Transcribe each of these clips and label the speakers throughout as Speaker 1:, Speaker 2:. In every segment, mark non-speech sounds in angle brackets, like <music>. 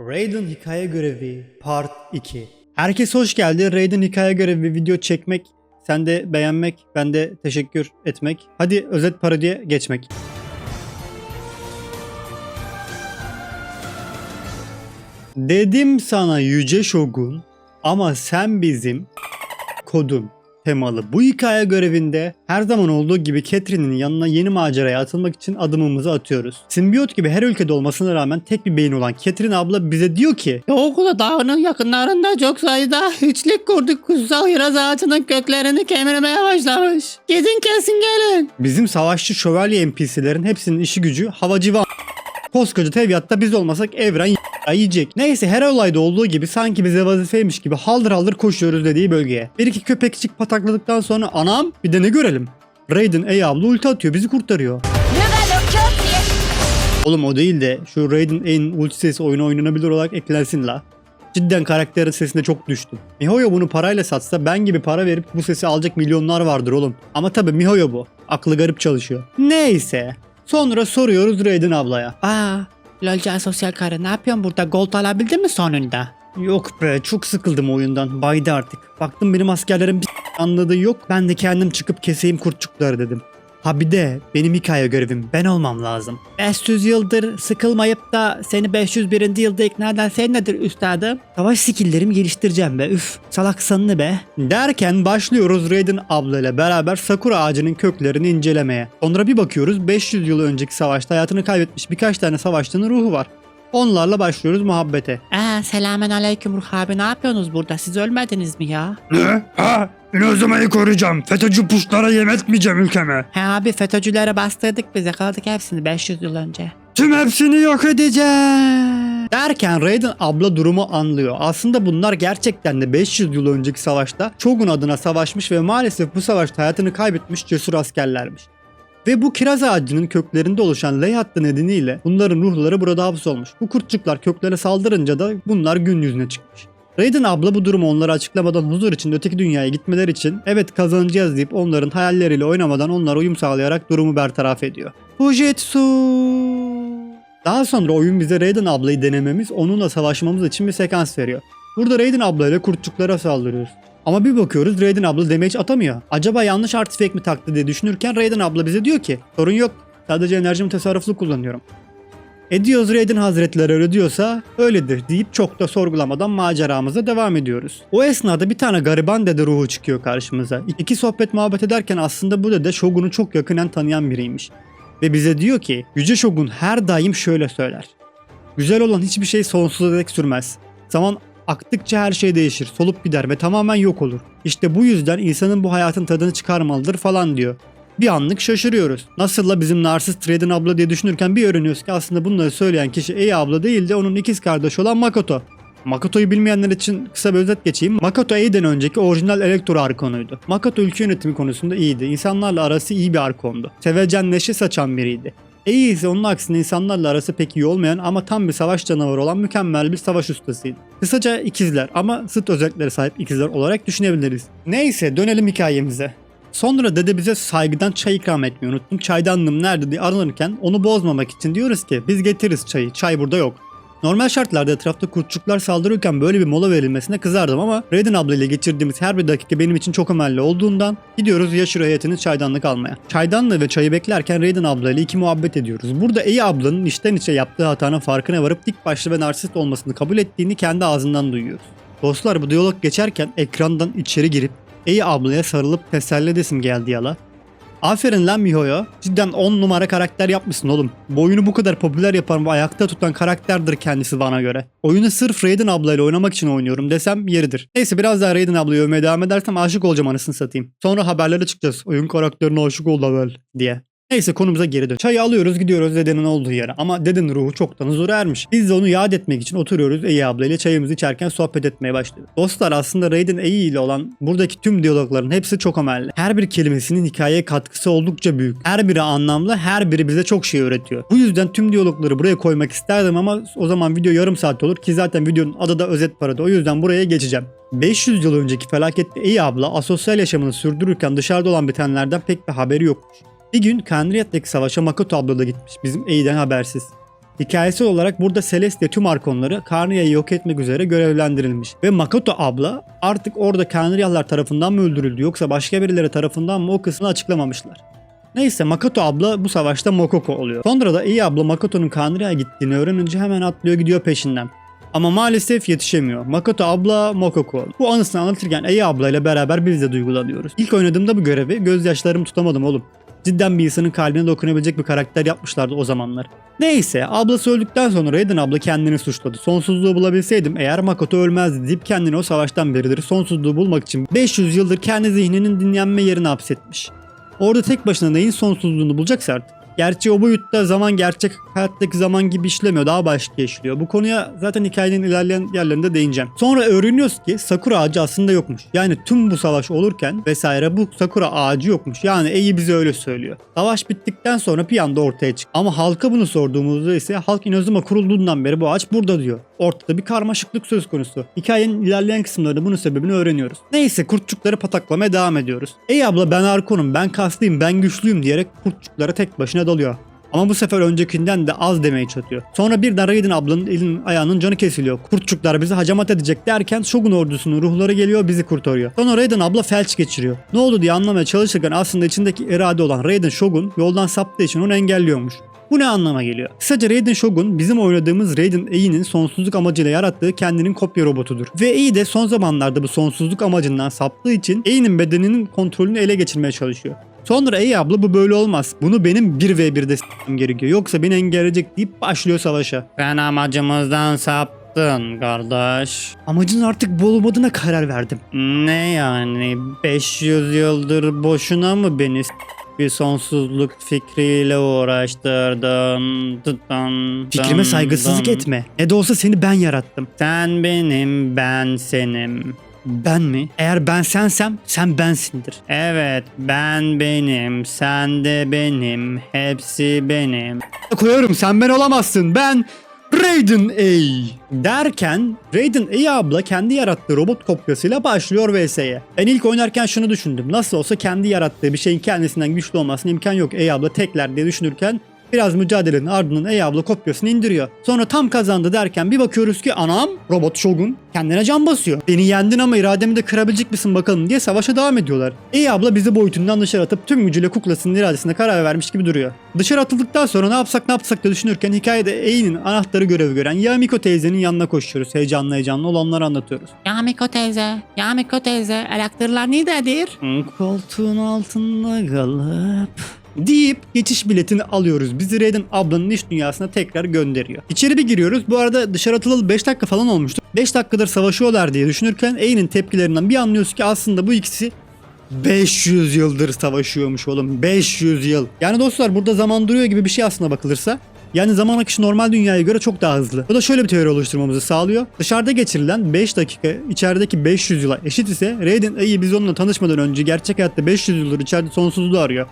Speaker 1: Raiden Hikaye Görevi Part 2 Herkes hoş geldi. Raiden Hikaye Görevi video çekmek, sen de beğenmek, ben de teşekkür etmek. Hadi özet parodiye geçmek. Dedim sana Yüce Shogun ama sen bizim kodum temalı bu hikaye görevinde her zaman olduğu gibi Catherine'in yanına yeni maceraya atılmak için adımımızı atıyoruz. Simbiyot gibi her ülkede olmasına rağmen tek bir beyin olan Catherine abla bize diyor ki
Speaker 2: Okula dağının yakınlarında çok sayıda hiçlik kurduk kutsal kiraz ağacının köklerini kemirmeye başlamış. Gidin kesin gelin.
Speaker 1: bizim savaşçı şövalye NPC'lerin hepsinin işi gücü havacı ve Koskoca Tevyat'ta biz olmasak evren y- yiyecek. Neyse her olayda olduğu gibi sanki bize vazifeymiş gibi haldır haldır koşuyoruz dediği bölgeye. Bir iki köpekçik patakladıktan sonra anam bir de ne görelim? Raiden ey abla ulti atıyor bizi kurtarıyor. Oğlum o değil de şu Raiden A'nin ulti sesi oyuna oynanabilir olarak eklensin la. Cidden karakterin sesine çok düştüm. Mihoyo bunu parayla satsa ben gibi para verip bu sesi alacak milyonlar vardır oğlum. Ama tabi Mihoyo bu. Aklı garip çalışıyor. Neyse. Sonra soruyoruz Raiden ablaya.
Speaker 2: Aa, Lolca sosyal karı ne yapıyorsun burada? Gold alabildin mi sonunda?
Speaker 1: Yok be çok sıkıldım oyundan. Baydı artık. Baktım benim askerlerin bir anladığı yok. Ben de kendim çıkıp keseyim kurtçukları dedim. Ha bir de benim hikaye görevim ben olmam lazım.
Speaker 2: 500 yıldır sıkılmayıp da seni 501. yılda ikna eden sen nedir üstadım?
Speaker 1: Savaş skilllerimi geliştireceğim be üf. Salak sanını be. Derken başlıyoruz Raiden ablayla beraber Sakura ağacının köklerini incelemeye. Sonra bir bakıyoruz 500 yıl önceki savaşta hayatını kaybetmiş birkaç tane savaşçının ruhu var. Onlarla başlıyoruz muhabbete.
Speaker 2: Aa, selamen aleyküm Ruh abi ne yapıyorsunuz burada? Siz ölmediniz mi ya?
Speaker 3: Ne? Ha? Lozuma'yı koruyacağım. FETÖ'cü puşlara yem etmeyeceğim ülkeme.
Speaker 2: He abi FETÖ'cülere bastırdık biz yakaladık hepsini 500 yıl önce.
Speaker 3: Tüm hepsini yok edeceğim.
Speaker 1: Derken Raiden abla durumu anlıyor. Aslında bunlar gerçekten de 500 yıl önceki savaşta Shogun adına savaşmış ve maalesef bu savaşta hayatını kaybetmiş cesur askerlermiş. Ve bu kiraz ağacının köklerinde oluşan ley hattı nedeniyle bunların ruhları burada hapsolmuş. Bu kurtçuklar köklere saldırınca da bunlar gün yüzüne çıkmış. Raiden abla bu durumu onlara açıklamadan huzur için öteki dünyaya gitmeleri için evet kazanacağız deyip onların hayalleriyle oynamadan onlara uyum sağlayarak durumu bertaraf ediyor. Fujitsu daha sonra oyun bize Raiden ablayı denememiz, onunla savaşmamız için bir sekans veriyor. Burada Raiden ablayla kurtçuklara saldırıyoruz. Ama bir bakıyoruz Raiden abla damage atamıyor. Acaba yanlış artifact mi taktı diye düşünürken Raiden abla bize diyor ki sorun yok sadece enerjimi tasarruflu kullanıyorum. Ediyoruz Raiden hazretleri öyle diyorsa öyledir deyip çok da sorgulamadan maceramıza devam ediyoruz. O esnada bir tane gariban dede ruhu çıkıyor karşımıza. İki sohbet muhabbet ederken aslında bu dede Shogun'u çok yakinen tanıyan biriymiş. Ve bize diyor ki Yüce Shogun her daim şöyle söyler. Güzel olan hiçbir şey sonsuza dek sürmez. Zaman aktıkça her şey değişir, solup gider ve tamamen yok olur. İşte bu yüzden insanın bu hayatın tadını çıkarmalıdır falan diyor. Bir anlık şaşırıyoruz. Nasıl la bizim narsist Raiden abla diye düşünürken bir öğreniyoruz ki aslında bunları söyleyen kişi Ei abla değil de onun ikiz kardeşi olan Makoto. Makoto'yu bilmeyenler için kısa bir özet geçeyim. Makoto Ei'den önceki orijinal Elektro Arkon'uydu. Makoto ülke yönetimi konusunda iyiydi. İnsanlarla arası iyi bir Arkon'du. Sevecen neşe saçan biriydi. İse onun aksine insanlarla arası pek iyi olmayan ama tam bir savaş canavarı olan mükemmel bir savaş ustasıydı. Kısaca ikizler ama sıt özelliklere sahip ikizler olarak düşünebiliriz. Neyse dönelim hikayemize. Sonra dede bize saygıdan çay ikram etmeyi unuttum. Çaydanlığım nerede diye aranırken onu bozmamak için diyoruz ki biz getiririz çayı. Çay burada yok. Normal şartlarda etrafta kurtçuklar saldırırken böyle bir mola verilmesine kızardım ama Raiden abla ile geçirdiğimiz her bir dakika benim için çok önemli olduğundan gidiyoruz Yashiro heyetinin çaydanlık almaya. Çaydanlığı ve çayı beklerken Raiden abla ile iki muhabbet ediyoruz. Burada Ei ablanın içten içe yaptığı hatanın farkına varıp dik başlı ve narsist olmasını kabul ettiğini kendi ağzından duyuyoruz. Dostlar bu diyalog geçerken ekrandan içeri girip Ei ablaya sarılıp teselli edesim geldi yala. Aferin lan Miho'ya. Cidden 10 numara karakter yapmışsın oğlum. Bu oyunu bu kadar popüler yapan ve ayakta tutan karakterdir kendisi bana göre. Oyunu sırf Raiden ablayla oynamak için oynuyorum desem yeridir. Neyse biraz daha Raiden ablayı övmeye devam edersem aşık olacağım anasını satayım. Sonra haberlere çıkacağız. Oyun karakterine aşık oldu Avel diye. Neyse konumuza geri dön. Çayı alıyoruz gidiyoruz dedenin olduğu yere ama dedenin ruhu çoktan huzura ermiş. Biz de onu yad etmek için oturuyoruz Eyi abla ile çayımızı içerken sohbet etmeye başlıyoruz. Dostlar aslında Raiden Eyi ile olan buradaki tüm diyalogların hepsi çok önemli. Her bir kelimesinin hikayeye katkısı oldukça büyük. Her biri anlamlı, her biri bize çok şey öğretiyor. Bu yüzden tüm diyalogları buraya koymak isterdim ama o zaman video yarım saat olur ki zaten videonun adı da özet parada. O yüzden buraya geçeceğim. 500 yıl önceki felakette Eyi abla asosyal yaşamını sürdürürken dışarıda olan bitenlerden pek bir haberi yokmuş. Bir gün Kanriyat'taki savaşa Makoto abla da gitmiş bizim Ei'den habersiz. Hikayesel olarak burada Celestia tüm arkonları Karnia'yı yok etmek üzere görevlendirilmiş. Ve Makoto abla artık orada Kanriyalar tarafından mı öldürüldü yoksa başka birileri tarafından mı o kısmını açıklamamışlar. Neyse Makoto abla bu savaşta Mokoko oluyor. Sonra da iyi abla Makoto'nun Kanria'ya gittiğini öğrenince hemen atlıyor gidiyor peşinden. Ama maalesef yetişemiyor. Makoto abla Mokoko. Bu anısını anlatırken Ei abla ile beraber biz de duygulanıyoruz. İlk oynadığımda bu görevi gözyaşlarımı tutamadım oğlum. Cidden bir insanın kalbine dokunabilecek bir karakter yapmışlardı o zamanlar. Neyse ablası öldükten sonra Raiden abla kendini suçladı. Sonsuzluğu bulabilseydim eğer Makoto ölmezdi deyip kendini o savaştan beridir sonsuzluğu bulmak için 500 yıldır kendi zihninin dinlenme yerine hapsetmiş. Orada tek başına neyin sonsuzluğunu bulacaksa artık. Gerçi o boyutta zaman gerçek hayattaki zaman gibi işlemiyor. Daha başka işliyor. Bu konuya zaten hikayenin ilerleyen yerlerinde değineceğim. Sonra öğreniyoruz ki Sakura ağacı aslında yokmuş. Yani tüm bu savaş olurken vesaire bu Sakura ağacı yokmuş. Yani Eyi bize öyle söylüyor. Savaş bittikten sonra bir anda ortaya çıktı. Ama halka bunu sorduğumuzda ise halk Inazuma kurulduğundan beri bu ağaç burada diyor. Ortada bir karmaşıklık söz konusu. Hikayenin ilerleyen kısımlarında bunun sebebini öğreniyoruz. Neyse kurtçukları pataklamaya devam ediyoruz. Ey abla ben Arkon'um, ben kaslıyım, ben güçlüyüm diyerek kurtçuklara tek başına dalıyor. Ama bu sefer öncekinden de az demeye çatıyor. Sonra birden Raiden ablanın elinin ayağının canı kesiliyor. Kurtçuklar bizi hacamat edecek derken Shogun ordusunun ruhları geliyor bizi kurtarıyor. Sonra Raiden abla felç geçiriyor. Ne oldu diye anlamaya çalışırken aslında içindeki irade olan Raiden Shogun yoldan saptığı için onu engelliyormuş. Bu ne anlama geliyor? Kısaca Raiden Shogun bizim oynadığımız Raiden Ei'nin sonsuzluk amacıyla yarattığı kendinin kopya robotudur. Ve Ei de son zamanlarda bu sonsuzluk amacından saptığı için Ei'nin bedeninin kontrolünü ele geçirmeye çalışıyor. Sonra Ei abla bu böyle olmaz. Bunu benim 1v1'de s**tim gerekiyor. Yoksa beni engelleyecek deyip başlıyor savaşa.
Speaker 2: Sen amacımızdan saptın kardeş.
Speaker 1: Amacın artık bu olmadığına karar verdim.
Speaker 2: Ne yani 500 yıldır boşuna mı beni bir sonsuzluk fikriyle uğraştırdın? Dıdın,
Speaker 1: Fikrime saygısızlık etme. Ne de olsa seni ben yarattım.
Speaker 2: Sen benim ben senim.
Speaker 1: Ben mi? Eğer ben sensem sen bensindir.
Speaker 2: Evet ben benim sen de benim hepsi benim.
Speaker 1: koyarım sen ben olamazsın ben Raiden A. Derken Raiden A abla kendi yarattığı robot kopyasıyla başlıyor VS'ye. Ben ilk oynarken şunu düşündüm. Nasıl olsa kendi yarattığı bir şeyin kendisinden güçlü olmasına imkan yok. A abla tekler diye düşünürken biraz mücadelenin ardından A abla kopyasını indiriyor. Sonra tam kazandı derken bir bakıyoruz ki anam robot Shogun kendine can basıyor. Beni yendin ama irademi de kırabilecek misin bakalım diye savaşa devam ediyorlar. A abla bizi boyutundan dışarı atıp tüm gücüyle kuklasının iradesine karar vermiş gibi duruyor. Dışarı atıldıktan sonra ne yapsak ne yapsak da düşünürken hikayede Ei'nin anahtarı görevi gören Yamiko teyzenin yanına koşuyoruz. Heyecanlı heyecanlı olanları anlatıyoruz.
Speaker 2: Yamiko teyze, Yamiko teyze, elektrikler nerededir?
Speaker 1: Koltuğun altında kalıp deyip geçiş biletini alıyoruz. Bizi Raiden ablanın iş dünyasına tekrar gönderiyor. İçeri bir giriyoruz. Bu arada dışarı atılalı 5 dakika falan olmuştu. 5 dakikadır savaşıyorlar diye düşünürken Ei'nin tepkilerinden bir anlıyoruz ki aslında bu ikisi 500 yıldır savaşıyormuş oğlum. 500 yıl. Yani dostlar burada zaman duruyor gibi bir şey aslında bakılırsa. Yani zaman akışı normal dünyaya göre çok daha hızlı. Bu da şöyle bir teori oluşturmamızı sağlıyor. Dışarıda geçirilen 5 dakika içerideki 500 yıla eşit ise Raiden Ai'i biz onunla tanışmadan önce gerçek hayatta 500 yıldır içeride sonsuzluğu arıyor.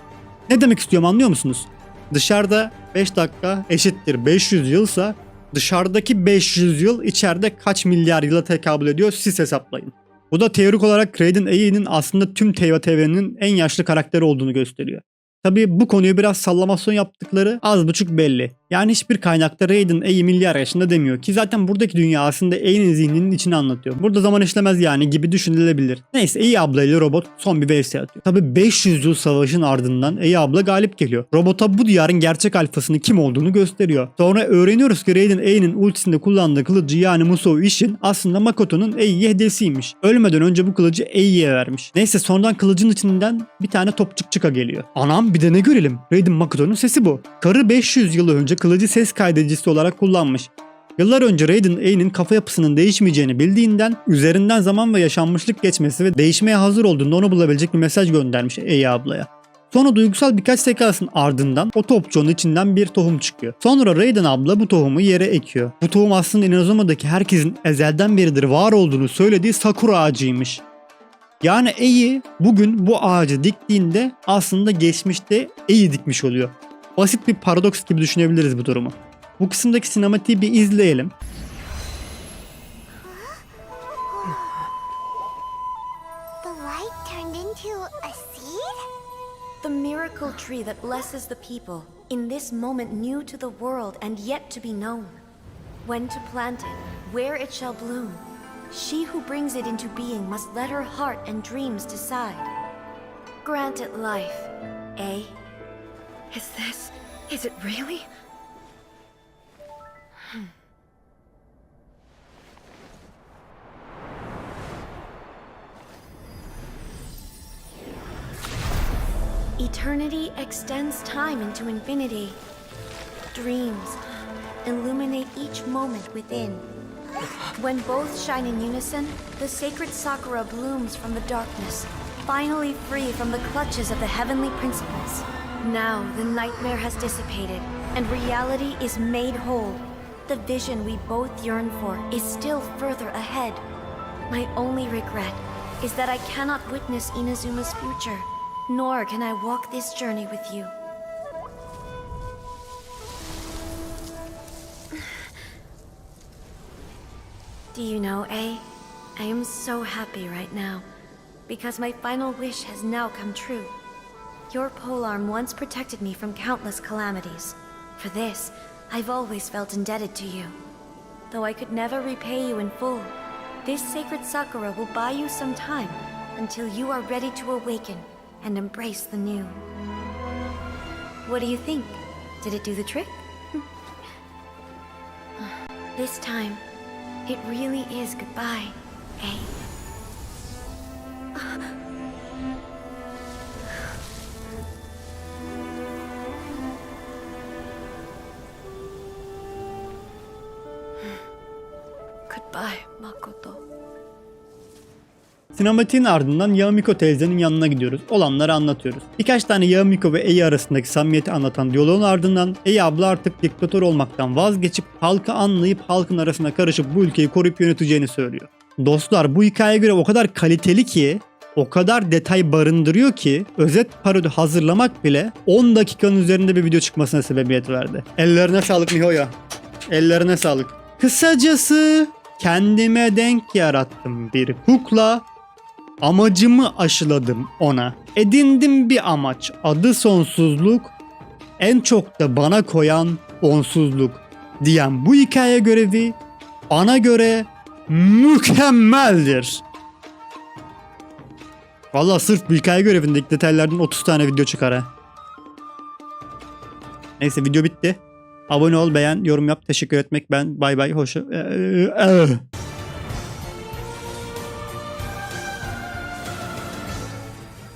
Speaker 1: Ne demek istiyorum anlıyor musunuz? Dışarıda 5 dakika eşittir 500 yılsa dışarıdaki 500 yıl içeride kaç milyar yıla tekabül ediyor siz hesaplayın. Bu da teorik olarak Raiden Ai'nin aslında tüm Teyva TV'nin en yaşlı karakteri olduğunu gösteriyor. Tabii bu konuyu biraz sallamasyon yaptıkları az buçuk belli. Yani hiçbir kaynakta Raiden Ei milyar yaşında demiyor ki zaten buradaki dünya aslında Ei'nin zihninin içini anlatıyor. Burada zaman işlemez yani gibi düşünülebilir. Neyse Ei abla ile robot son bir vs atıyor. Tabii 500 yıl savaşın ardından Ei abla galip geliyor. Robota bu diyarın gerçek alfasının kim olduğunu gösteriyor. Sonra öğreniyoruz ki Raiden Ei'nin ultisinde kullandığı kılıcı yani Musou Ishin aslında Makoto'nun Ei'ye hediyesiymiş. Ölmeden önce bu kılıcı Ei'ye vermiş. Neyse sonradan kılıcın içinden bir tane topçuk çıka geliyor. Anam bir de ne görelim? Raiden Makoto'nun sesi bu. Karı 500 yıl önce kılıcı ses kaydedicisi olarak kullanmış. Yıllar önce Raiden Ei'nin kafa yapısının değişmeyeceğini bildiğinden üzerinden zaman ve yaşanmışlık geçmesi ve değişmeye hazır olduğunda onu bulabilecek bir mesaj göndermiş Ei ablaya. Sonra duygusal birkaç sekansın ardından o topçunun içinden bir tohum çıkıyor. Sonra Raiden abla bu tohumu yere ekiyor. Bu tohum aslında Inazuma'daki herkesin ezelden beridir var olduğunu söylediği sakura ağacıymış. Yani Ei bugün bu ağacı diktiğinde aslında geçmişte Ei dikmiş oluyor. Basit bir paradoks gibi düşünebiliriz bu durumu. Bu kısımdaki sinematiği bir izleyelim.
Speaker 4: The light turned into a seed?
Speaker 5: The miracle tree that blesses the people.
Speaker 4: in this moment new to the world and yet to be known. When to plant it, where it shall bloom. She who brings it into being must let her heart and dreams decide. Grant it life, eh? Is this. is it really? Eternity extends time into infinity. Dreams illuminate each moment within. When both shine in unison, the sacred Sakura blooms from the darkness, finally free from the clutches of the heavenly principles. Now the nightmare has dissipated, and reality is made whole. The vision we both yearn for is still further ahead. My only regret is that I cannot witness Inazuma's future, nor can I walk this journey with you. Do you know, A? I am so happy right now, because my final wish has now come true. Your polearm once protected me from countless calamities. For this, I've always felt indebted to you. Though I could never repay you in full, this sacred Sakura will buy you some time until you are ready to awaken and embrace the new. What do you think? Did it do the trick? <laughs> this time, it really is goodbye, eh? Goodbye, Makoto.
Speaker 1: Sinematiğin ardından Yamiko teyzenin yanına gidiyoruz. Olanları anlatıyoruz. Birkaç tane Yamiko ve Ei arasındaki samimiyeti anlatan diyaloğun ardından Ei abla artık diktatör olmaktan vazgeçip halkı anlayıp halkın arasına karışıp bu ülkeyi koruyup yöneteceğini söylüyor. Dostlar bu hikayeye göre o kadar kaliteli ki o kadar detay barındırıyor ki özet parodi hazırlamak bile 10 dakikanın üzerinde bir video çıkmasına sebebiyet verdi. Ellerine sağlık Mihoya. Ellerine sağlık. Kısacası kendime denk yarattım bir kukla Amacımı aşıladım ona. Edindim bir amaç. Adı sonsuzluk. En çok da bana koyan onsuzluk. Diyen bu hikaye görevi bana göre mükemmeldir. Valla sırf bu hikaye görevindeki detaylardan 30 tane video çıkar ha. Neyse video bitti. Abone ol, beğen, yorum yap, teşekkür etmek ben. Bay bay, hoşça. Ee, ee.